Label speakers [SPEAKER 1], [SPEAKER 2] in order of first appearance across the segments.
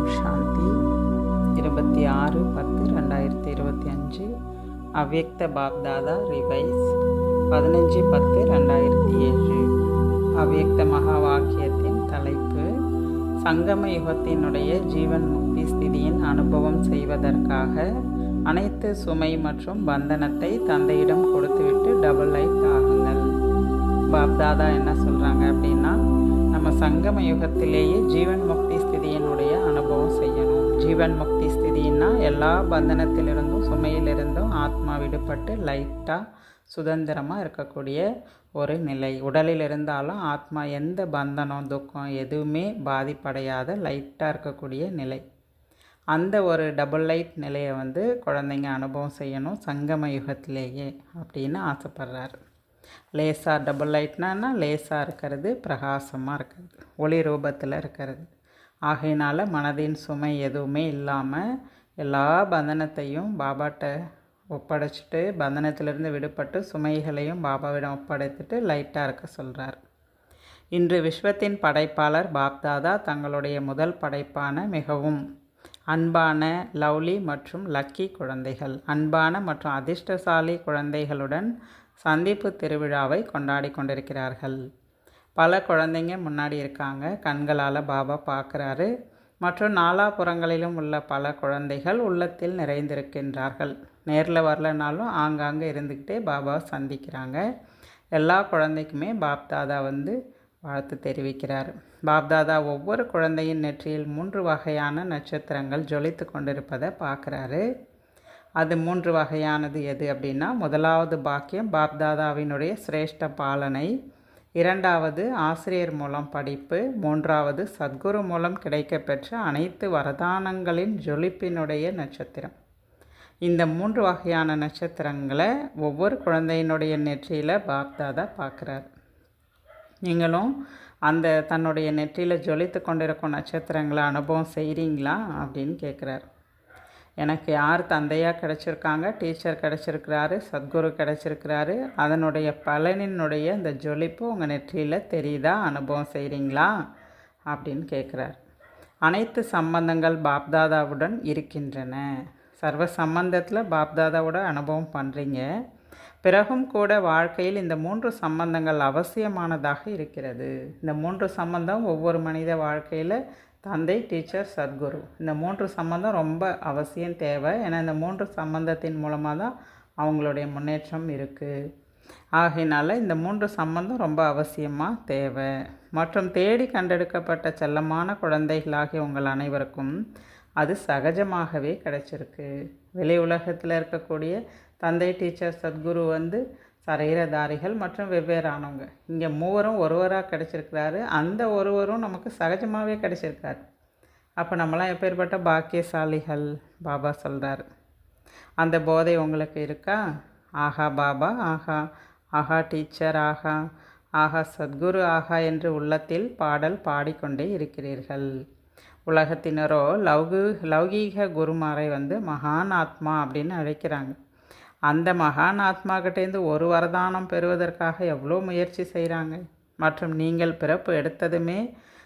[SPEAKER 1] ஓம் சாந்தி. இருபத்தி ஆறு பத்து ரெண்டாயிரத்தி இருபத்தி அஞ்சு. அவ்யக்த பாப்தாதா ரிவைஸ். பதினஞ்சு பத்து ரெண்டாயிரத்தி ஏழு. அவ்யக்த மகா வாக்கியத்தின் தலைப்பு சங்கம யுகத்தினுடைய ஜீவன் முக்தி ஸ்திதியின் அனுபவம் செய்வதற்காக அனைத்து சுமை மற்றும் பந்தனத்தை தந்தையிடம் கொடுத்துவிட்டு டபுள் லைட் ஆகுங்கள். பாப்தாதா என்ன சொல்கிறாங்க அப்படின்னா நம்ம சங்கம யுகத்திலேயே ஜீவன் முக்தி ஜீவன் முக்தி ஸ்திதின்னா எல்லா பந்தனத்திலிருந்தும் சுமையிலிருந்தும் ஆத்மா விடுபட்டு லைட்டாக சுதந்திரமாக இருக்கக்கூடிய ஒரு நிலை. உடலில் இருந்தாலும் ஆத்மா எந்த பந்தனம் துக்கம் எதுவுமே பாதிப்படையாத லைட்டாக இருக்கக்கூடிய நிலை. அந்த ஒரு டபுள் லைட் நிலையை வந்து குழந்தைங்க அனுபவம் செய்யணும் சங்கம யுகத்திலேயே அப்படின்னு ஆசைப்படுறாரு. லேசாக டபுள் லைட்னா லேசாக இருக்கிறது பிரகாசமாக இருக்கிறது ஒளி ரூபத்தில் இருக்கிறது. ஆகையினால் மனதின் சுமை எதுவுமே இல்லாமல் எல்லா பந்தனத்தையும் பாபாட்ட ஒப்படைச்சிட்டு பந்தனத்திலிருந்து விடுபட்டு சுமைகளையும் பாபாவிடம் ஒப்படைத்துட்டு லைட்டாக இருக்க சொல்கிறார் இன்று விஸ்வத்தின் படைப்பாளர் பாப்தாதா தங்களுடைய முதல் படைப்பான மிகவும் அன்பான லவ்லி மற்றும் லக்கி குழந்தைகள். அன்பான மற்றும் அதிர்ஷ்டசாலி குழந்தைகளுடன் சந்திப்பு திருவிழாவை கொண்டாடி கொண்டிருக்கிறார்கள். பல குழந்தைங்க முன்னாடி இருக்காங்க. கண்களால் பாபா பார்க்குறாரு மற்றும் நாலாபுறங்களிலும் உள்ள பல குழந்தைகள் உள்ளத்தில் நிறைந்திருக்கின்றார்கள். நேரில் வரலனாலும் ஆங்காங்கே இருந்துக்கிட்டே பாபாவை சந்திக்கிறாங்க. எல்லா குழந்தைக்குமே பாப்தாதா வந்து வாழ்த்து தெரிவிக்கிறார். பாப்தாதா ஒவ்வொரு குழந்தையின் நெற்றியில் மூன்று வகையான நட்சத்திரங்கள் ஜொலித்து கொண்டிருப்பதை பார்க்குறாரு அது மூன்று வகையானது எது அப்படின்னா முதலாவது பாக்கியம் பாப்தாதாவினுடைய சிரேஷ்ட பாலனை. இரண்டாவது ஆசிரியர் மூலம் படிப்பு மூன்றாவது சத்குரு மூலம் கிடைக்கப்பெற்ற அனைத்து வரதானங்களின் ஜொலிப்பினுடைய நட்சத்திரம். இந்த மூன்று வகையான நட்சத்திரங்களை ஒவ்வொரு குழந்தையினுடைய நெற்றியில் பாப்தாதா பார்க்குறார் நீங்களும் அந்த தன்னுடைய நெற்றியில் ஜொலித்து கொண்டிருக்கும் நட்சத்திரங்களை அனுபவம் செய்கிறீங்களா அப்படின்னு கேட்குறாரு எனக்கு யார் தந்தையாக கிடச்சிருக்காங்க டீச்சர் கிடச்சிருக்கிறாரு சத்குரு கிடச்சிருக்கிறாரு அதனுடைய பலனினுடைய இந்த ஜொலிப்பு உங்கள் நெற்றியில் தெரியுதா? அனுபவம் செய்கிறீங்களா அப்படின்னு கேட்குறார் அனைத்து சம்பந்தங்கள் பாப்தாதாவுடன் இருக்கின்றன. சர்வ சம்பந்தத்தில் பாப்தாதாவோட அனுபவம் பண்ணுறீங்க பிறகும் கூட வாழ்க்கையில் இந்த மூன்று சம்பந்தங்கள் அவசியமானதாக இருக்கிறது. இந்த மூன்று சம்பந்தம் ஒவ்வொரு மனித வாழ்க்கையில் தந்தை டீச்சர் சத்குரு. இந்த மூன்று சம்மந்தம் ரொம்ப அவசியம் தேவை. ஏன்னா இந்த மூன்று சம்பந்தத்தின் மூலமாக தான் அவங்களுடைய முன்னேற்றம் இருக்குது ஆகையினால இந்த மூன்று சம்பந்தம் ரொம்ப அவசியமாக தேவை. மற்றும் தேடி கண்டெடுக்கப்பட்ட செல்லமான குழந்தைகளாகிய உங்கள் அனைவருக்கும் அது சகஜமாகவே கிடச்சிருக்கு. வெளி உலகத்தில் இருக்கக்கூடிய தந்தை டீச்சர் சத்குரு வந்து சரீரதாரிகள் மற்றும் வெவ்வேறானவங்க. இங்கே மூவரும் ஒருவராக கிடச்சிருக்கிறாரு. அந்த ஒருவரும் நமக்கு சகஜமாகவே கிடச்சிருக்காரு. அப்போ நம்மளாம் எப்பேற்பட்ட பாக்கியசாலிகள்? பாபா சொல்கிறார் அந்த போதை உங்களுக்கு இருக்கா? ஆஹா பாபா ஆஹா. ஆஹா டீச்சர் ஆஹா. ஆஹா சத்குரு ஆஹா என்று உள்ளத்தில் பாடல் பாடிக்கொண்டே இருக்கிறீர்கள். உலகத்தினரோ லௌகு லௌகீக குருமாரை வந்து மகான் ஆத்மா அப்படின்னு அழைக்கிறாங்க. அந்த மகான் ஆத்மாக்கிட்டேருந்து ஒரு வரதானம் பெறுவதற்காக எவ்வளோ முயற்சி செய்கிறாங்க? மற்றும் நீங்கள் பிறப்பு எடுத்ததுமே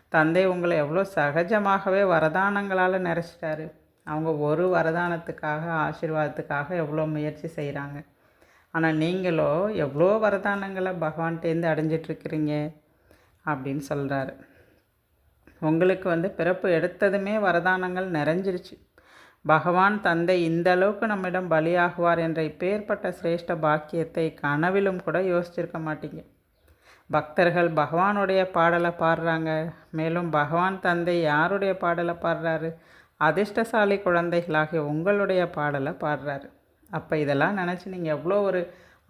[SPEAKER 1] தந்தை உங்களை எவ்வளோ சகஜமாகவே வரதானங்களால் நிறைச்சிட்டாரு அவங்க ஒரு வரதானத்துக்காக ஆசீர்வாதத்துக்காக எவ்வளோ முயற்சி செய்கிறாங்க? ஆனால் நீங்களோ எவ்வளோ வரதானங்களை பகவான்கிட்டேருந்து அடைஞ்சிட்ருக்கிறீங்க? அப்படின்னு சொல்கிறாரு உங்களுக்கு வந்து பிறப்பு எடுத்ததுமே வரதானங்கள் நிறைஞ்சிருச்சு பகவான் தந்தை இந்த அளவுக்கு நம்மிடம் பலியாகுவார் என்ற இப்பேற்பட்ட சிரேஷ்ட பாக்கியத்தை கனவிலும் கூட யோசிச்சிருக்க மாட்டீங்க. பக்தர்கள் பகவானுடைய பாடலை பாடுறாங்க. மேலும் பகவான் தந்தை யாருடைய பாடலை பாடுறாரு? அதிர்ஷ்டசாலி குழந்தைகளாகிய உங்களுடைய பாடலை பாடுறாரு. அப்போ இதெல்லாம் நினச்சி நீங்கள் எவ்வளோ ஒரு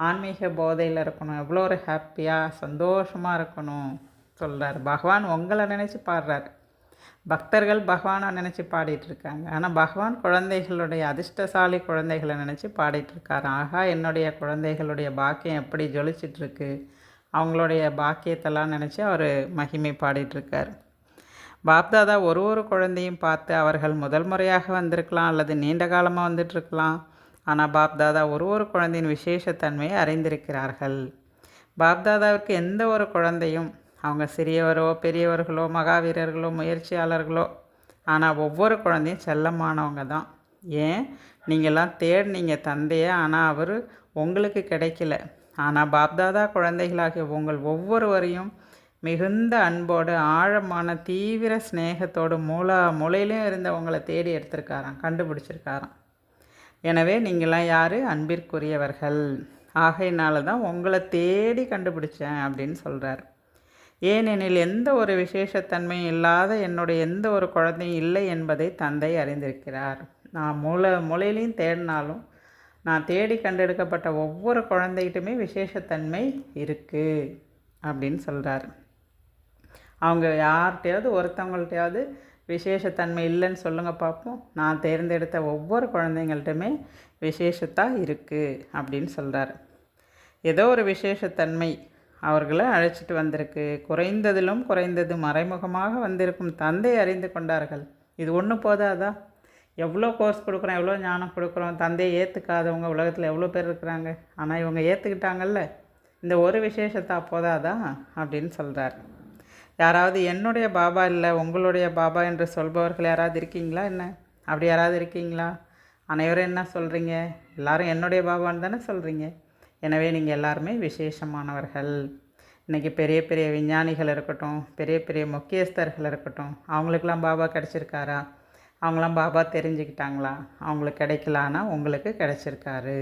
[SPEAKER 1] ஆன்மீக போதையில் இருக்கணும் எவ்வளோ ஒரு ஹாப்பியாக சந்தோஷமாக இருக்கணும் சொல்கிறார் பகவான் உங்களை நினச்சி பாடுறாரு. பக்தர்கள் பகவானை நினச்சி பாடிட்டுருக்காங்க. ஆனால் பகவான் குழந்தைகளுடைய அதிர்ஷ்டசாலி குழந்தைகளை நினச்சி பாடிட்டுருக்காரு. ஆகா என்னுடைய குழந்தைகளுடைய பாக்கியம் எப்படி ஜொலிச்சிட்ருக்கு அவங்களுடைய பாக்கியத்தெல்லாம் நினச்சி அவர் மகிமை பாடிட்டுருக்கார். பாப்தாதா ஒரு ஒரு குழந்தையும் பார்த்து அவர்கள் முதல் முறையாக வந்திருக்கலாம் அல்லது நீண்ட காலமாக வந்துட்டுருக்கலாம். ஆனால் பாப்தாதா ஒரு ஒரு குழந்தையின் விசேஷத்தன்மையை அறிந்திருக்கிறார்கள். பாப்தாதாவிற்கு எந்த ஒரு குழந்தையும் அவங்க சிறியவரோ பெரியவர்களோ மகாவீரர்களோ முயற்சியாளர்களோ ஆனால் ஒவ்வொரு குழந்தையும் செல்லமானவங்க தான். ஏன்? நீங்கள்லாம் தேடினீங்க தந்தையை ஆனால் அவர் உங்களுக்கு கிடைக்கல. ஆனால் பாப்தாதா குழந்தைகளாகிய உங்கள் ஒவ்வொருவரையும் மிகுந்த அன்போடு ஆழமான தீவிர சிநேகத்தோடு மூலா மூலையிலையும் இருந்தவங்களை தேடி எடுத்திருக்காராம் கண்டுபிடிச்சிருக்காராம். எனவே நீங்களாம் யார்? அன்பிற்குரியவர்கள். ஆகையினால தான் உங்களை தேடி கண்டுபிடிச்சேன் அப்படின்னு சொல்கிறார் ஏனெனில் எந்த ஒரு விசேஷத்தன்மையும் இல்லாத என்னுடைய எந்த ஒரு குழந்தையும் இல்லை என்பதை தந்தை அறிந்திருக்கிறார். நான் மூளை மூலையிலையும் தேடினாலும் நான் தேடி கண்டெடுக்கப்பட்ட ஒவ்வொரு குழந்தைகிட்டுமே விசேஷத்தன்மை இருக்குது அப்படின்னு சொல்கிறார் அவங்க யார்கிட்டையாவது ஒருத்தவங்கள்ட்டையாவது விசேஷத்தன்மை இல்லைன்னு சொல்லுங்கள் பார்ப்போம் நான் தேர்ந்தெடுத்த ஒவ்வொரு குழந்தைங்கள்ட்டுமே விசேஷத்தாக இருக்குது அப்படின்னு சொல்கிறார் ஏதோ ஒரு விசேஷத்தன்மை அவர்களை அழைச்சிட்டு வந்திருக்கு. குறைந்ததிலும் குறைந்தது மறைமுகமாக வந்திருக்கும் தந்தை அறிந்து கொண்டார்கள். இது ஒன்று போதாதா? எவ்வளோ கோர்ஸ் கொடுக்குறோம் எவ்வளோ ஞானம் கொடுக்குறோம் தந்தையை ஏற்றுக்காதவங்க உலகத்தில் எவ்வளோ பேர் இருக்கிறாங்க? ஆனால் இவங்க ஏற்றுக்கிட்டாங்கல்ல இந்த ஒரு விசேஷத்தா போதாதா? அப்படின்னு சொல்கிறார் யாராவது என்னுடைய பாபா இல்லை உங்களுடைய பாபா என்று சொல்பவர்கள் யாராவது இருக்கீங்களா என்ன? அப்படி யாராவது இருக்கீங்களா? அனைவரும் என்ன சொல்கிறீங்க எல்லாரும் என்னுடைய பாபான்னு தானே சொல்கிறீங்க எனவே நீங்கள் எல்லாருமே விசேஷமானவர்கள். இன்றைக்கி பெரிய பெரிய விஞ்ஞானிகள் இருக்கட்டும் பெரிய பெரிய முக்கியஸ்தர்கள் இருக்கட்டும் அவங்களுக்கெல்லாம் பாபா கிடச்சிருக்காரா? அவங்களாம் பாபா தெரிஞ்சுக்கிட்டாங்களா? அவங்களுக்கு கிடைக்கலான்னா உங்களுக்கு கிடைச்சிருக்காரு.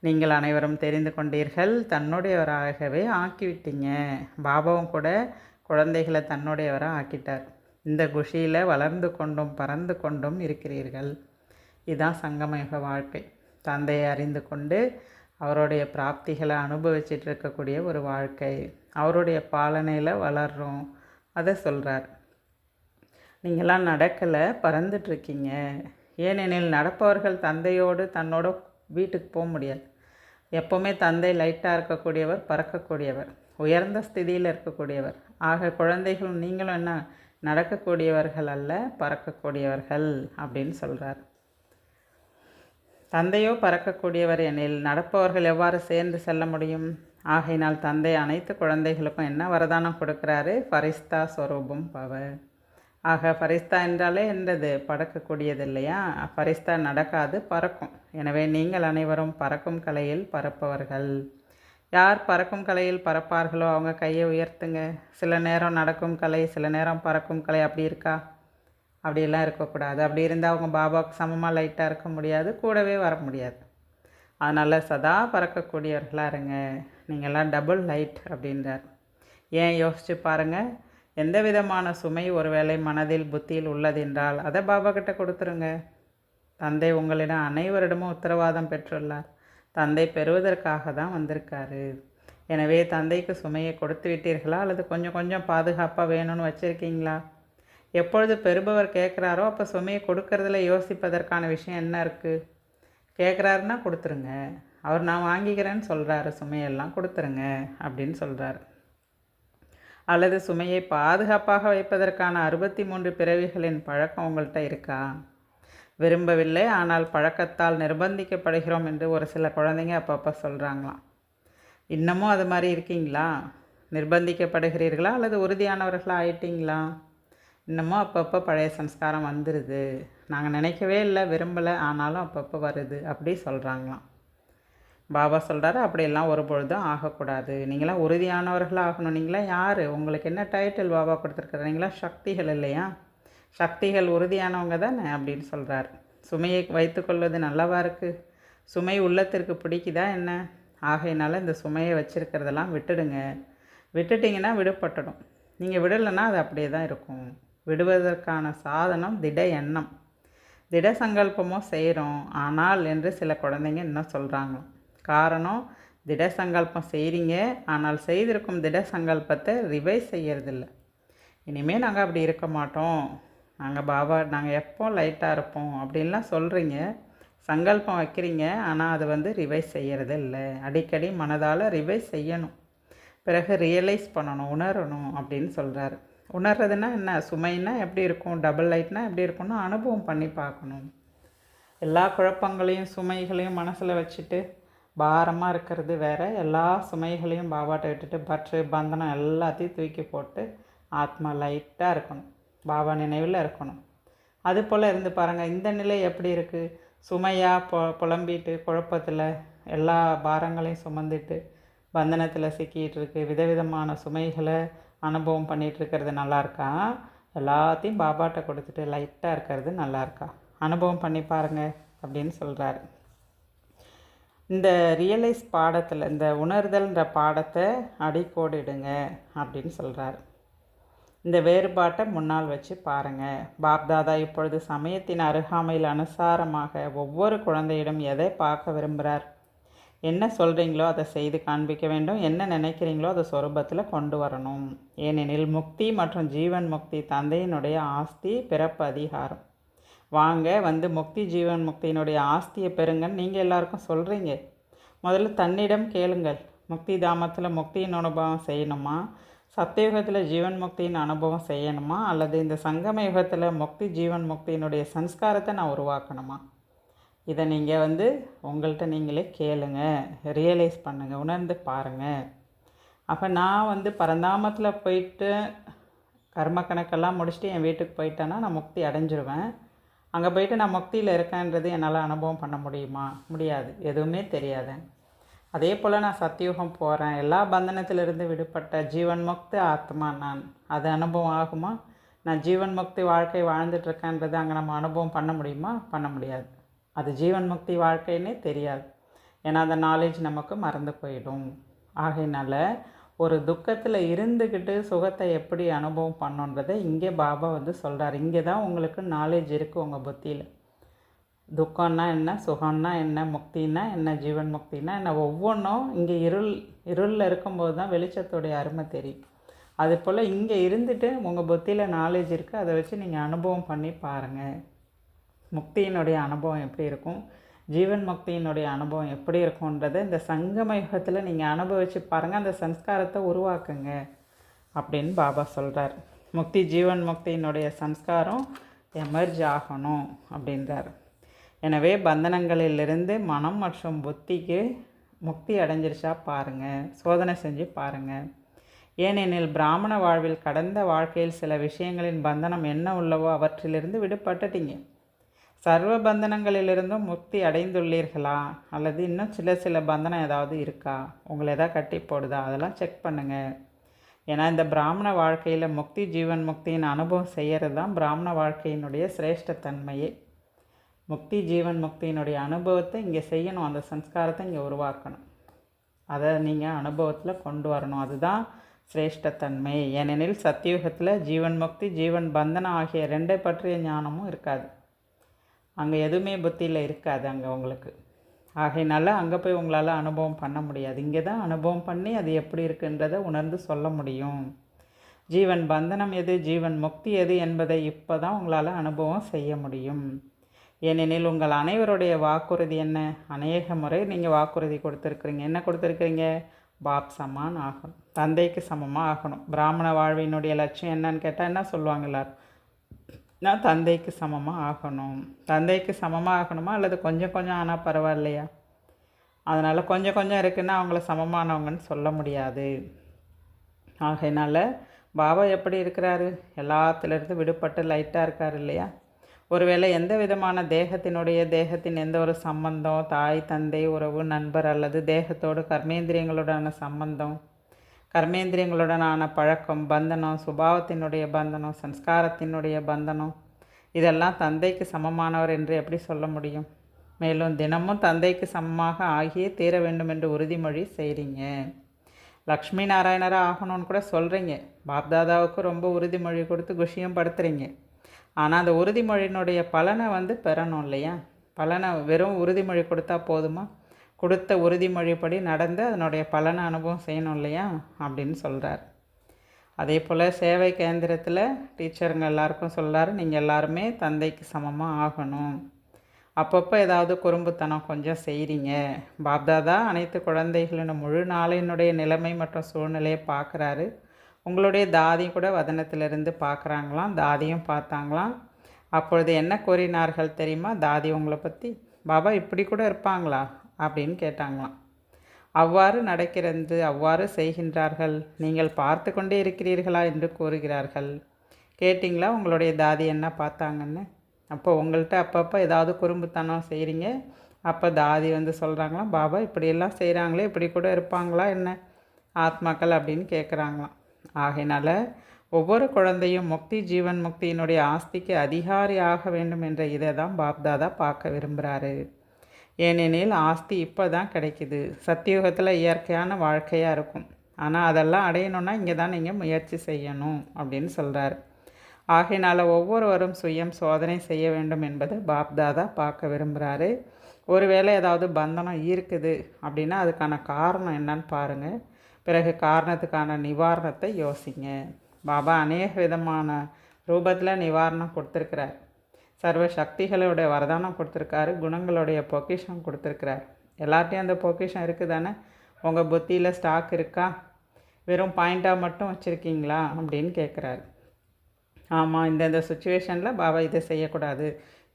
[SPEAKER 1] நீங்கள் அனைவரும் தெரிந்து கொண்டீர்கள். தன்னுடையவராகவே ஆக்கிவிட்டீங்க. பாபாவும் கூட குழந்தைகளை தன்னுடையவராக ஆக்கிட்டார். இந்த குஷியில் வளர்ந்து கொண்டும் பறந்து கொண்டும் இருக்கிறீர்கள். இதுதான் சங்கமயுக வாழ்க்கை. தந்தையை அறிந்து கொண்டு அவருடைய பிராப்திகளை அனுபவிச்சிட்டு இருக்கக்கூடிய ஒரு வாழ்க்கை. அவருடைய பாலனையில் வளர்றோம். அதை சொல்கிறார் நீங்களாம் நடக்கலை பறந்துட்டுருக்கீங்க. ஏனெனில் நடப்பவர்கள் தந்தையோடு தன்னோட வீட்டுக்கு போக முடியாது. எப்போவுமே தந்தை லைட்டாக இருக்கக்கூடியவர் பறக்கக்கூடியவர். உயர்ந்த ஸ்திதியில் இருக்கக்கூடியவர். ஆக குழந்தைகள் நீங்களும் என்ன? நடக்கக்கூடியவர்கள் அல்ல பறக்கக்கூடியவர்கள் அப்படின்னு சொல்கிறார் தந்தையோ பறக்கக்கூடியவர் எனில் நடப்பவர்கள் எவ்வாறு சேர்ந்து செல்ல முடியும்? ஆகையினால் தந்தை அனைத்து குழந்தைகளுக்கும் என்ன வரதானம் கொடுக்குறாரு? ஃபரிஸ்தா ஸ்வரூபம் பவ ஆக ஃபரிஸ்தா என்றாலே என்றது பறக்கக்கூடியது இல்லையா ஃபரிஸ்தா நடக்காது பறக்கும். எனவே நீங்கள் அனைவரும் பறக்கும் கலையில் பறப்பவர்கள். யார் பறக்கும் கலையில் பறப்பார்களோ அவங்க கையை உயர்த்துங்க. சில நேரம் நடக்கும் கலை சில நேரம் பறக்கும் கலை அப்படி இருக்கா? அப்படியெல்லாம் இருக்கக்கூடாது. அப்படி இருந்தால் அவங்க பாபாவுக்கு சமமாக லைட்டாக இருக்க முடியாது கூடவே வர முடியாது. அதனால் சதா பறக்கக்கூடியவர்களாக இருங்க. நீங்கள்லாம் டபுள் லைட் அப்படின்றார். ஏன் யோசித்து பாருங்கள் எந்த விதமான சுமை ஒருவேளை மனதில் புத்தியில் உள்ளதென்றால் அதை பாபா கிட்ட கொடுத்துருங்க. தந்தை உங்களிடம் அனைவரிடமும் உத்தரவாதம் பெற்றுள்ளார். தந்தை பெறுவதற்காக தான் வந்திருக்காரு. எனவே தந்தைக்கு சுமையை கொடுத்து விட்டீர்களா? அல்லது கொஞ்சம் கொஞ்சம் பாதுகாப்பாக வேணும்னு வச்சுருக்கீங்களா? எப்பொழுது பெறுபவர் கேட்குறாரோ அப்போ சுமையை கொடுக்கறதுல யோசிப்பதற்கான விஷயம் என்ன இருக்குது கேட்குறாருன்னா கொடுத்துருங்க. அவர் நான் வாங்கிக்கிறேன்னு சொல்கிறாரு சுமையெல்லாம் கொடுத்துருங்க அப்படின்னு சொல்கிறாரு அல்லது சுமையை பாதுகாப்பாக வைப்பதற்கான அறுபத்தி மூன்று பிறவிகளின் பழக்கம் உங்கள்கிட்ட இருக்கா? விரும்பவில்லை ஆனால் பழக்கத்தால் நிர்பந்திக்கப்படுகிறோம் என்று ஒரு சில குழந்தைங்க அப்பப்போ சொல்கிறாங்களாம் இன்னமும் அது மாதிரி இருக்கீங்களா? நிர்பந்திக்கப்படுகிறீர்களா? அல்லது உறுதியானவர்களாக ஆயிட்டீங்களா? இன்னமும் அப்பப்போ பழைய சம்ஸ்காரம் வந்துடுது நாங்கள் நினைக்கவே இல்லை விரும்பலை ஆனாலும் அப்பப்போ வருது அப்படி சொல்கிறாங்களாம் பாபா சொல்கிறாரு அப்படியெல்லாம் ஒரு பொழுதும் ஆகக்கூடாது. நீங்களாம் உறுதியானவர்களாக ஆகணும். நீங்களாம் யார்? உங்களுக்கு என்ன டைட்டில் பாபா கொடுத்துருக்குற நீங்களாம் சக்திகள் இல்லையா? சக்திகள் உறுதியானவங்க தானே அப்படின்னு சொல்கிறார் சுமையை வைத்துக்கொள்வது நல்லவா இருக்குது சுமை உள்ளத்திற்கு பிடிக்குதா என்ன? ஆகையினால இந்த சுமையை வச்சுருக்கிறதெல்லாம் விட்டுடுங்க. விட்டுட்டிங்கன்னா விடுபட்டுடும். நீங்கள் விடலைன்னா அது அப்படியே தான் இருக்கும். விடுவதற்கான சாதனம் திட எண்ணம். திட சங்கல்பமோ செய்கிறோம் ஆனால் என்று சில குழந்தைங்க இன்னும் சொல்கிறாங்க காரணம் திட சங்கல்பம் செய்கிறீங்க ஆனால் செய்திருக்கும் திட சங்கல்பத்தை ரிவைஸ் செய்யறதில்ல. இனிமேல் நாங்கள் அப்படி இருக்க மாட்டோம். நாங்கள் பாபா நாங்கள் எப்போ லைட்டாக இருப்போம் அப்படின்லாம் சொல்கிறீங்க சங்கல்பம் வைக்கிறீங்க. ஆனால் அது வந்து ரிவைஸ் செய்கிறது இல்லை அடிக்கடி மனதால் ரிவைஸ் செய்யணும். பிறகு ரியலைஸ் பண்ணணும் உணரணும் அப்படின்னு சொல்கிறாரு உணர்றதுன்னா என்ன? சுமைன்னா எப்படி இருக்கும்? டபுள் லைட்னா எப்படி இருக்கும்னு அனுபவம் பண்ணி பார்க்கணும். எல்லா குழப்பங்களையும் சுமைகளையும் மனசில் வச்சுட்டு பாரமாக இருக்கிறது வேறு. எல்லா சுமைகளையும் பாபாட்ட விட்டுட்டு பற்று பந்தனம் எல்லாத்தையும் தூக்கி போட்டு ஆத்மா லைட்டாக இருக்கணும். பாபா நினைவில் இருக்கணும். அது போல் இருந்து பாருங்கள் இந்த நிலை எப்படி இருக்குது சுமையாக பொ புலம்பிட்டு குழப்பத்தில் எல்லா பாரங்களையும் சுமந்துட்டு பந்தனத்தில் சிக்கிட்டு இருக்கு. விதவிதமான சுமைகளை அனுபவம் பண்ணிகிட்ருக்கிறது நல்லாயிருக்கா? எல்லாத்தையும் பாபாட்ட கொடுத்துட்டு லைட்டாக இருக்கிறது நல்லாயிருக்கா? அனுபவம் பண்ணி பாருங்க அப்படின்னு சொல்கிறாரு இந்த ரியலைஸ் பாடத்தில் இந்த உணர்தல்ன்ற பாடத்தை அடிக்கோடிடுங்க அப்படின்னு சொல்கிறாரு இந்த வேறுபாட்டை முன்னால் வச்சு பாருங்கள் பாப்தாதா இப்பொழுது சமயத்தின் அருகாமையில் அனுசாரமாக ஒவ்வொரு குழந்தையிடம் எதை பார்க்க விரும்புகிறார்? என்ன சொல்கிறீங்களோ அதை செய்து காண்பிக்க வேண்டும். என்ன நினைக்கிறீங்களோ அதை சொரூபத்தில் கொண்டு வரணும். ஏனெனில் முக்தி மற்றும் ஜீவன் முக்தி தந்தையினுடைய ஆஸ்தி பிறப்பு அதிகாரம். வாங்க வந்து முக்தி ஜீவன் முக்தியினுடைய ஆஸ்தியை பெறுங்கன்னு நீங்கள் எல்லாருக்கும் சொல்கிறீங்க முதல்ல தன்னிடம் கேளுங்கள். முக்தி தாமத்தில் முக்தியின் அனுபவம் செய்யணுமா? சத்தியுகத்தில் ஜீவன் முக்தியின் அனுபவம் செய்யணுமா? அல்லது இந்த சங்கம யுகத்தில் முக்தி ஜீவன் முக்தியினுடைய சன்ஸ்காரத்தை நான் உருவாக்கணுமா? இதை நீங்கள் வந்து உங்கள்கிட்ட நீங்களே கேளுங்க ரியலைஸ் பண்ணுங்கள் உணர்ந்து பாருங்கள் அப்போ நான் வந்து பரந்தாமத்தில் போயிட்டு கர்ம கணக்கெல்லாம் முடிச்சுட்டு என் வீட்டுக்கு போயிட்டேன்னா நான் முக்தி அடைஞ்சிருவேன். அங்கே போயிட்டு நான் முக்தியில் இருக்கேன்றது என்னால் அனுபவம் பண்ண முடியுமா? முடியாது. எதுவுமே தெரியாது. அதே போல் நான் சத்தியுகம் போகிறேன் எல்லா பந்தனத்திலிருந்து விடுபட்ட ஜீவன் முக்தி ஆத்மா நான். அது அனுபவம் ஆகுமா? நான் ஜீவன் முக்தி வாழ்க்கை வாழ்ந்துட்டுருக்கேன்றது அங்கே நம்ம அனுபவம் பண்ண முடியுமா? பண்ண முடியாது. அது ஜீவன் முக்தி வாழ்க்கைன்னே தெரியாது. ஏன்னா அந்த நாலேஜ் நமக்கு மறந்து போயிடும். ஆகையினால ஒரு துக்கத்தில் இருந்துக்கிட்டு சுகத்தை எப்படி அனுபவம் பண்ணுன்றதை இங்கே பாபா வந்து சொல்கிறார் இங்கே தான் உங்களுக்கு நாலேஜ் இருக்குது உங்கள் புத்தியில். துக்கம்னா என்ன? சுகம்னா என்ன? முக்தினா என்ன? ஜீவன் முக்தினா என்ன? ஒவ்வொன்றும் இங்கே இருள் இருளில் இருக்கும்போது தான் வெளிச்சத்துடைய அருமை தெரியும். அது போல் இங்கே இருந்துட்டு உங்கள் புத்தியில் நாலேஜ் இருக்குது அதை வச்சு நீங்கள் அனுபவம் பண்ணி பாருங்கள் முக்தியினுடைய அனுபவம் எப்படி இருக்கும்? ஜீவன் முக்தியினுடைய அனுபவம் எப்படி இருக்கும்ன்றதை இந்த சங்கம யுகத்தில் நீங்கள் அனுபவித்து பாருங்கள் அந்த சம்ஸ்காரத்தை உருவாக்குங்க அப்படின்னு பாபா சொல்கிறார் முக்தி ஜீவன் முக்தியினுடைய சம்ஸ்காரம் எமர்ஜ் ஆகணும் அப்படின்றார். எனவே பந்தனங்களிலிருந்து மனம் மற்றும் புத்திக்கு முக்தி அடைஞ்சிருச்சா பாருங்கள் சோதனை செஞ்சு பாருங்கள் ஏனெனில் பிராமண வாழ்வில் கடந்த வாழ்க்கையில் சில விஷயங்களின் பந்தனம் என்ன உள்ளவோ அவற்றிலிருந்து விடுபட்டுட்டீங்க. சர்வ பந்தனங்களிலிருந்தும் முக்தி அடைந்துள்ளீர்களா? அல்லது இன்னும் சில சில பந்தனம் ஏதாவது இருக்கா? உங்களை எதாவது கட்டி போடுதா? அதெல்லாம் செக் பண்ணுங்கள் ஏன்னா இந்த பிராமண வாழ்க்கையில் முக்தி ஜீவன் முக்தியின் அனுபவம் செய்கிறது தான் பிராமண வாழ்க்கையினுடைய சிரேஷ்டத்தன்மையே. முக்தி ஜீவன் முக்தியினுடைய அனுபவத்தை இங்கே செய்யணும். அந்த சம்ஸ்காரத்தை இங்கே உருவாக்கணும். அதை நீங்கள் அனுபவத்தில் கொண்டு வரணும். அதுதான் சிரேஷ்டத்தன்மை. ஏனெனில் சத்தியுகத்தில் ஜீவன் முக்தி ஜீவன் பந்தனம் ஆகிய ரெண்டை பற்றிய ஞானமும் இருக்காது. அங்கே எதுவுமே புத்தியில் இருக்காது அங்கே உங்களுக்கு. ஆகையினால அங்கே போய் உங்களால் அனுபவம் பண்ண முடியாது. இங்கே தான் அனுபவம் பண்ணி அது எப்படி இருக்குன்றதை உணர்ந்து சொல்ல முடியும். ஜீவன் பந்தனம் எது ஜீவன் முக்தி எது என்பதை இப்போ தான் உங்களால் அனுபவம் செய்ய முடியும். ஏனெனில் உங்கள் அனைவருடைய வாக்குறுதி என்ன? அநேக முறை நீங்கள் வாக்குறுதி கொடுத்துருக்குறீங்க. என்ன கொடுத்துருக்குறீங்க? பாப் சமான் ஆகணும். தந்தைக்கு சமமாக ஆகணும். பிராமண வாழ்வினுடைய லட்சியம் என்னன்னு கேட்டால் என்ன சொல்லுவாங்க எல்லாரும்? நான் தந்தைக்கு சமமாக ஆகணும். தந்தைக்கு சமமாக ஆகணுமா? அல்லது கொஞ்சம் கொஞ்சம் ஆனால் பரவாயில்லையா? அதனால் கொஞ்சம் கொஞ்சம் இருக்குன்னா அவங்கள சமமானவங்கன்னு சொல்ல முடியாது. ஆகையினால் பாபா எப்படி இருக்கிறாரு? எல்லாத்துலேருந்து விடுபட்டு லைட்டாக இருக்கார் இல்லையா? ஒருவேளை எந்த விதமான தேகத்தினுடைய தேகத்தின் எந்த ஒரு சம்பந்தம்? தாய் தந்தை உறவு நண்பர் அல்லது தேகத்தோடு கர்மேந்திரியங்களுடனான சம்பந்தம்? கர்மேந்திரியங்களுடனான பழக்கம் பந்தனம் சுபாவத்தினுடைய பந்தனம் சன்ஸ்காரத்தினுடைய பந்தனம் இதெல்லாம் தந்தைக்கு சமமானவர் என்று எப்படி சொல்ல முடியும்? மேலும் தினமும் தந்தைக்கு சமமாக ஆகியே தீர வேண்டும் என்று உறுதிமொழி செய்கிறீங்க லக்ஷ்மி நாராயணராக ஆகணும்னு கூட சொல்கிறீங்க பாப்தாதாவுக்கு ரொம்ப உறுதிமொழி கொடுத்து குஷியும் படுத்துறீங்க. ஆனால் அந்த உறுதிமொழியினுடைய பலனை வந்து பெறணும் இல்லையா? பலனை வெறும் உறுதிமொழி கொடுத்தா போதுமா? கொடுத்த உறுதிமொழிப்படி நடந்து அதனுடைய பலனை அனுபவம் செய்யணும் இல்லையா? அப்படின்னு சொல்கிறார் அதே போல் சேவை கேந்திரத்தில் டீச்சருங்க எல்லாருக்கும் சொல்கிறாரு நீங்கள் எல்லாருமே தந்தைக்கு சமமாக ஆகணும். அப்பப்போ ஏதாவது குறும்புத்தனம் கொஞ்சம் செய்கிறீங்க பாப்தாதா அனைத்து குழந்தைகளின் முழு நாளினுடைய நிலைமை மற்றும் சூழ்நிலையை பார்க்குறாரு உங்களுடைய தாதி கூட வதனத்திலிருந்து பார்க்குறாங்களாம் தாதியும் பார்த்தாங்களாம். அப்பொழுது என்ன கூறினார்கள் தெரியுமா? தாதி உங்களை பற்றி பாபா இப்படி கூட இருப்பாங்களா? அப்படின்னு கேட்டாங்களாம். அவ்வாறு நடக்கிறது அவ்வாறு செய்கின்றார்கள் நீங்கள் பார்த்து கொண்டே இருக்கிறீர்களா என்று கூறுகிறார்கள். கேட்டிங்களா உங்களுடைய தாதி என்ன பார்த்தாங்கன்னு? அப்போ உங்கள்கிட்ட அப்பப்போ ஏதாவது குறும்புத்தனம் செய்கிறீங்க அப்போ தாதி வந்து சொல்கிறாங்களாம் பாபா இப்படியெல்லாம் செய்கிறாங்களே இப்படி கூட இருப்பாங்களா என்ன? ஆத்மாக்கள் அப்படின்னு கேட்குறாங்களாம் ஆகையினால் ஒவ்வொரு குழந்தையும் முக்தி ஜீவன் முக்தியினுடைய ஆஸ்திக்கு அதிகாரி ஆக வேண்டும் என்ற இதை தான் பாப்தாதா பார்க்க விரும்புகிறாரு ஏனெனில் ஆஸ்தி இப்போ தான் கிடைக்குது. சத்தியுகத்தில் இயற்கையான வாழ்க்கையாக இருக்கும். ஆனால் அதெல்லாம் அடையணும்னா இங்கே தான் நீங்கள் முயற்சி செய்யணும் அப்படின்னு சொல்கிறாரு ஆகையினால் ஒவ்வொருவரும் சுயம் சோதனை செய்ய வேண்டும் என்பதை பாப்தாதா பார்க்க விரும்புகிறாரு ஒருவேளை ஏதாவது பந்தனம் இருக்குது அப்படின்னா அதுக்கான காரணம் என்னன்னு பாருங்கள் பிறகு காரணத்துக்கான நிவாரணத்தை யோசிங்க. பாபா அநேக விதமான ரூபத்தில் நிவாரணம் கொடுத்துருக்கிறார். சர்வ சக்திகளுடைய வரதானம் கொடுத்துருக்காரு குணங்களுடைய பொக்கிஷம் கொடுத்துருக்கிறார். எல்லார்ட்டையும் அந்த பொக்கிஷம் இருக்குது தானே உங்கள் புத்தியில் ஸ்டாக் இருக்கா? வெறும் பாயிண்ட்டாக மட்டும் வச்சுருக்கீங்களா? அப்படின்னு கேட்குறாரு ஆமாம் இந்தந்த சுச்சுவேஷனில் பாபா இதை செய்யக்கூடாது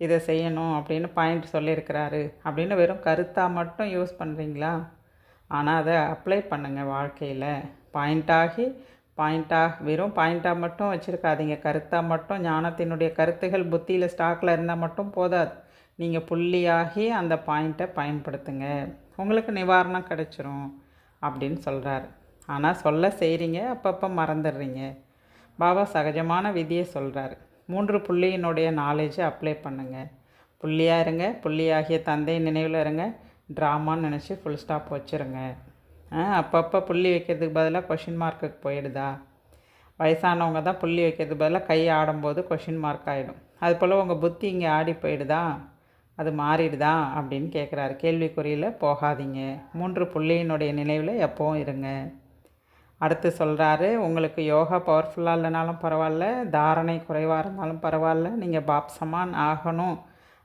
[SPEAKER 1] இதை செய்யணும் அப்படின்னு பாயிண்ட் சொல்லியிருக்கிறாரு. அப்படின்னு வெறும் கருத்தாக மட்டும் யூஸ் பண்ணுறீங்களா ஆனால் அதை அப்ளை பண்ணுங்கள் வாழ்க்கையில். பாயிண்ட் ஆகி பாயிண்ட்டாக வெறும் பாயிண்ட்டாக மட்டும் வச்சுருக்காதீங்க. கருத்தாக மட்டும் ஞானத்தினுடைய கருத்துகள் புத்தியில் ஸ்டாக்கில் இருந்தால் மட்டும் போதாது. நீங்கள் புள்ளியாகி அந்த பாயிண்ட்டை பயன்படுத்துங்க. உங்களுக்கு நிவாரணம் கிடைச்சிரும் அப்படின்னு சொல்கிறாரு ஆனால் சொல்ல செய்கிறீங்க அப்பப்போ மறந்துடுறீங்க. பாபா சகஜமான விதியை சொல்கிறாரு மூன்று புள்ளியினுடைய நாலேஜை அப்ளை பண்ணுங்கள் புள்ளியாக இருங்க புள்ளியாகிய தந்தை நினைவில் இருங்க. ட்ராமான்னு நினச்சி ஃபுல் ஸ்டாப் வச்சுருங்க. அப்பப்போ புள்ளி வைக்கிறதுக்கு பதிலாக கொஷின் மார்க்குக்கு போயிடுதா? வயசானவங்க தான் புள்ளி வைக்கிறதுக்கு பதிலாக கை ஆடும்போது கொஷின் மார்க் ஆகிடும் அது போல் உங்கள் புத்தி இங்கே ஆடி போயிடுதா? அது மாறிடுதா? அப்படின்னு கேட்குறாரு கேள்விக்குறியில் போகாதீங்க. மூன்று புள்ளியினுடைய நினைவில் எப்போவும் இருங்க. அடுத்து சொல்கிறாரு உங்களுக்கு யோகா பவர்ஃபுல்லாக இல்லைனாலும் பரவாயில்ல தாரணை குறைவாக இருந்தாலும் பரவாயில்ல நீங்கள் பாப் சமான் ஆகணும்.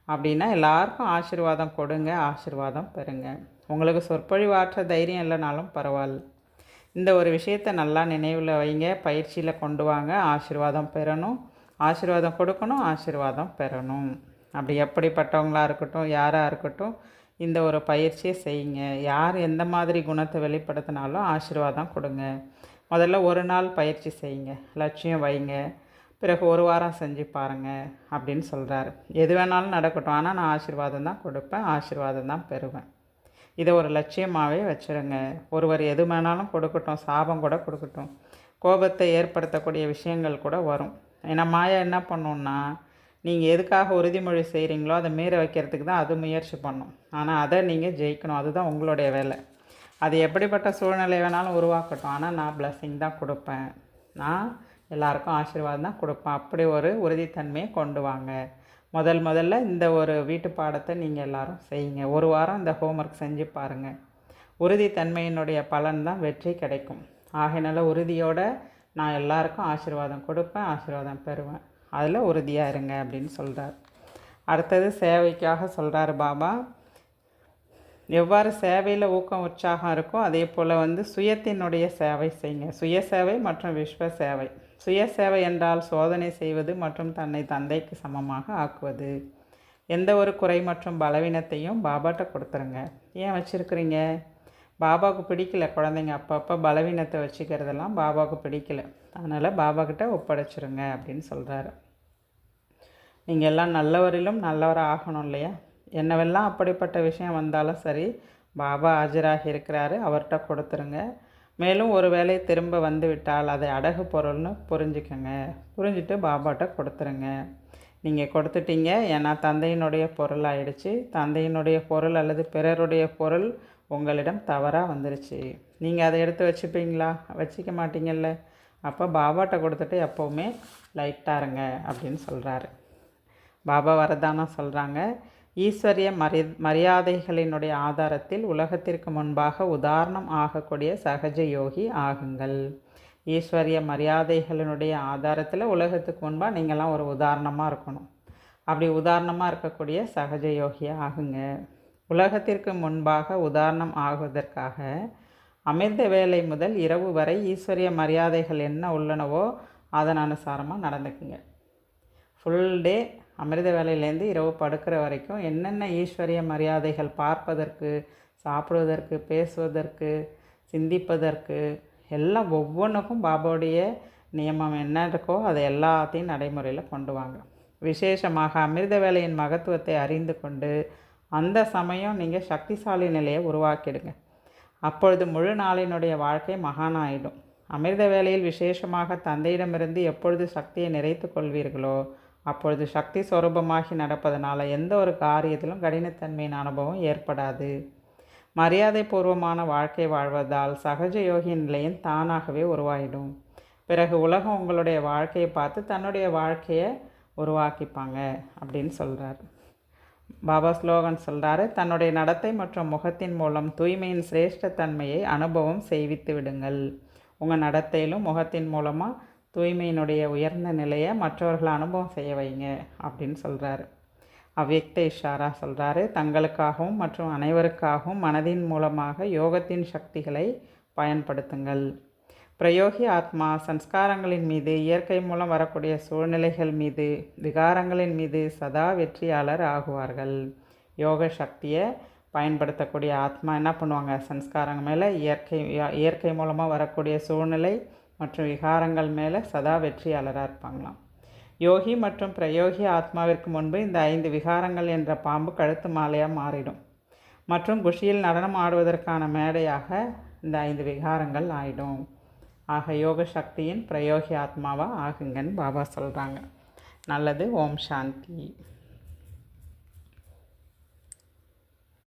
[SPEAKER 1] அப்படின்னா எல்லாருக்கும் ஆசீர்வாதம் கொடுங்க ஆசீர்வாதம் பெறுங்க. உங்களுக்கு சொற்பொழிவாற்ற தைரியம் இல்லைனாலும் பரவாயில்ல. இந்த ஒரு விஷயத்தை நல்லா நினைவில் வைங்க. பயிற்சியில் கொண்டு வாங்க. ஆசீர்வாதம் பெறணும். ஆசீர்வாதம் கொடுக்கணும். ஆசீர்வாதம் பெறணும். அப்படி எப்படிப்பட்டவங்களாக இருக்கட்டும் யாராக இருக்கட்டும் இந்த ஒரு பயிற்சியை செய்யுங்க. யார் எந்த மாதிரி குணத்தை வெளிப்படுத்தினாலும் ஆசீர்வாதம் கொடுங்க. முதல்ல ஒரு நாள் பயிற்சி செய்யுங்க. லட்சியம் வைங்க. பிறகு ஒரு வாரம் செஞ்சு பாருங்கள் அப்படின்னு சொல்கிறாரு எது வேணாலும் நடக்கட்டும். ஆனால் நான் ஆசீர்வாதம் தான் கொடுப்பேன். ஆசீர்வாதம் தான் பெறுவேன். இதை ஒரு லட்சியமாகவே வச்சுருங்க. ஒருவர் எது வேணாலும் கொடுக்கட்டும் சாபம் கூட கொடுக்கட்டும். கோபத்தை ஏற்படுத்தக்கூடிய விஷயங்கள் கூட வரும். ஏன்னா மாயா என்ன பண்ணுன்னா நீங்கள் எதுக்காக உறுதிமொழி செய்கிறீங்களோ அதை மீற வைக்கிறதுக்கு தான் அது முயற்சி பண்ணும். ஆனால் அதை நீங்கள் ஜெயிக்கணும். அதுதான் உங்களுடைய வேலை. அது எப்படிப்பட்ட சூழ்நிலை வேணாலும் உருவாக்கட்டும். ஆனால் நான் பிளஸ்ஸிங் தான் கொடுப்பேன். நான் எல்லாருக்கும் ஆசீர்வாதம் தான் கொடுப்பேன். அப்படி ஒரு உறுதித்தன்மையை கொண்டு வாங்க. முதல் முதல்ல இந்த ஒரு வீட்டு பாடத்தை நீங்கள் எல்லோரும் செய்யுங்க. ஒரு வாரம் இந்த ஹோம்ஒர்க் செஞ்சு பாருங்கள் உறுதித்தன்மையினுடைய பலன் தான் வெற்றி கிடைக்கும். ஆகையினால உறுதியோடு நான் எல்லாருக்கும் ஆசீர்வாதம் கொடுப்பேன் ஆசீர்வாதம் பெறுவேன். அதில் உறுதியாக இருங்க அப்படின்னு சொல்கிறார் அடுத்தது சேவைக்காக சொல்கிறாரு பாபா. எவ்வாறு சேவையில் ஊக்கம் உற்சாகம் இருக்கோ அதே போல் வந்து சுயத்தினுடைய சேவை செய்யுங்க. சுய சேவை மற்றும் விஸ்வ சேவை. சுய சேவை என்றால் சோதனை செய்வது மற்றும் தன்னை தந்தைக்கு சமமாக ஆக்குவது. எந்த ஒரு குறை மற்றும் பலவீனத்தையும் பாபாட்ட கொடுத்துருங்க. ஏன் வச்சுருக்குறீங்க? பாபாவுக்கு பிடிக்கல குழந்தைங்க அப்பப்போ பலவீனத்தை வச்சுக்கிறதெல்லாம் பாபாவுக்கு பிடிக்கல. அதனால் பாபாக்கிட்ட ஒப்படைச்சிருங்க அப்படின்னு சொல்கிறாரு நீங்கள் எல்லாம் நல்லவரிலும் நல்லவராக ஆகணும் இல்லையா? என்னவெல்லாம் அப்படிப்பட்ட விஷயம் வந்தாலும் சரி பாபா ஆஜராகி இருக்கிறாரு அவர்கிட்ட கொடுத்துருங்க. மேலும் ஒரு வேலை திரும்ப வந்து விட்டால் அதை அடகு பொருள்னு புரிஞ்சுக்கோங்க. புரிஞ்சுட்டு பாபாட்ட கொடுத்துருங்க. நீங்கள் கொடுத்துட்டீங்க ஏன்னா தந்தையினுடைய பொருள் ஆயிடுச்சு. தந்தையினுடைய பொருள் அல்லது பிறருடைய பொருள் உங்களிடம் தவறாக வந்துருச்சு. நீங்கள் அதை எடுத்து வச்சுப்பீங்களா? வச்சிக்க மாட்டீங்கல்ல. அப்போ பாபாட்ட கொடுத்துட்டு எப்போவுமே லைட்டாக இருங்க அப்படின்னு சொல்கிறாரு பாபா வரதானம் சொல்கிறாங்க ஈஸ்வரிய மரி மரியாதைகளினுடைய ஆதாரத்தில் உலகத்திற்கு முன்பாக உதாரணம் ஆகக்கூடிய சகஜ யோகி ஆகுங்கள். ஈஸ்வரிய மரியாதைகளினுடைய ஆதாரத்தில் உலகத்துக்கு முன்பாக நீங்களாம் ஒரு உதாரணமாக இருக்கணும். அப்படி உதாரணமாக இருக்கக்கூடிய சகஜ யோகி ஆகுங்க. உலகத்திற்கு முன்பாக உதாரணம் ஆகுவதற்காக அமிர்த வேலை முதல் இரவு வரை ஈஸ்வரிய மரியாதைகள் என்ன உள்ளனவோ அதன் அனுசாரமாக நடந்துக்குங்க. ஃபுல் டே அமிர்த வேலையிலேருந்து இரவு படுக்கிற வரைக்கும் என்னென்ன ஈஸ்வரிய மரியாதைகள் பார்ப்பதற்கு சாப்பிடுவதற்கு பேசுவதற்கு சிந்திப்பதற்கு எல்லாம் ஒவ்வொன்றுக்கும் பாபாவுடைய நியமம் என்ன இருக்கோ அதை எல்லாத்தையும் நடைமுறையில் கொண்டு வாங்க. விசேஷமாக அமிர்த வேலையின் மகத்துவத்தை அறிந்து கொண்டு அந்த சமயம் நீங்கள் சக்திசாலி நிலையை உருவாக்கிடுங்க. அப்பொழுது முழு நாளினுடைய வாழ்க்கை மகானாயிடும் அமிர்த வேலையில் விசேஷமாக தந்தையிடமிருந்து எப்பொழுது சக்தியை நிறைத்து கொள்வீர்களோ அப்பொழுது சக்தி சுரூபமாகி நடப்பதனால எந்த ஒரு காரியத்திலும் கடினத்தன்மையின் அனுபவம் ஏற்படாது. மரியாதை பூர்வமான வாழ்க்கை வாழ்வதால் சகஜ யோகியின் நிலையம் தானாகவே உருவாயிடும். பிறகு உலகம் உங்களுடைய வாழ்க்கையை பார்த்து தன்னுடைய வாழ்க்கையை உருவாக்கிப்பாங்க அப்படின்னு சொல்கிறார் பாபா ஸ்லோகன் சொல்கிறாரு தன்னுடைய நடத்தை மற்றும் முகத்தின் மூலம் தூய்மையின் சிரேஷ்டத்தன்மையை அனுபவம் செய்வித்து விடுங்கள். உங்கள் நடத்தையிலும் முகத்தின் மூலமாக தூய்மையினுடைய உயர்ந்த நிலையை மற்றவர்கள் அனுபவம் செய்ய வைங்க அப்படின்னு சொல்கிறாரு அவ்வக்த இஷாரா சொல்கிறாரு தங்களுக்காகவும் மற்றும் அனைவருக்காகவும் மனதின் மூலமாக யோகத்தின் சக்திகளை பயன்படுத்துங்கள். பிரயோகி ஆத்மா சன்ஸ்காரங்களின் மீது இயற்கை மூலம் வரக்கூடிய சூழ்நிலைகள் மீது விகாரங்களின் மீது சதா வெற்றியாளர் ஆகுவார்கள். யோக சக்தியை பயன்படுத்தக்கூடிய ஆத்மா என்ன பண்ணுவாங்க? சன்ஸ்காரங்கள் மேலே இயற்கை இயற்கை மூலமாக வரக்கூடிய சூழ்நிலை மற்றும் விகாரங்கள் மேலே சதா வெற்றியாளராக இருப்பாங்களாம். யோகி மற்றும் பிரயோகி ஆத்மாவிற்கு முன்பு இந்த ஐந்து விகாரங்கள் என்ற பாம்பு கழுத்து மாலையாக மாறிடும். மற்றும் குஷியில் நடனம் ஆடுவதற்கான மேடையாக இந்த ஐந்து விகாரங்கள் ஆயிடும். ஆக யோக சக்தியின் பிரயோகி ஆத்மாவாக ஆகுங்கன்னு பாபா சொல்கிறாங்க நல்லது ஓம் சாந்தி.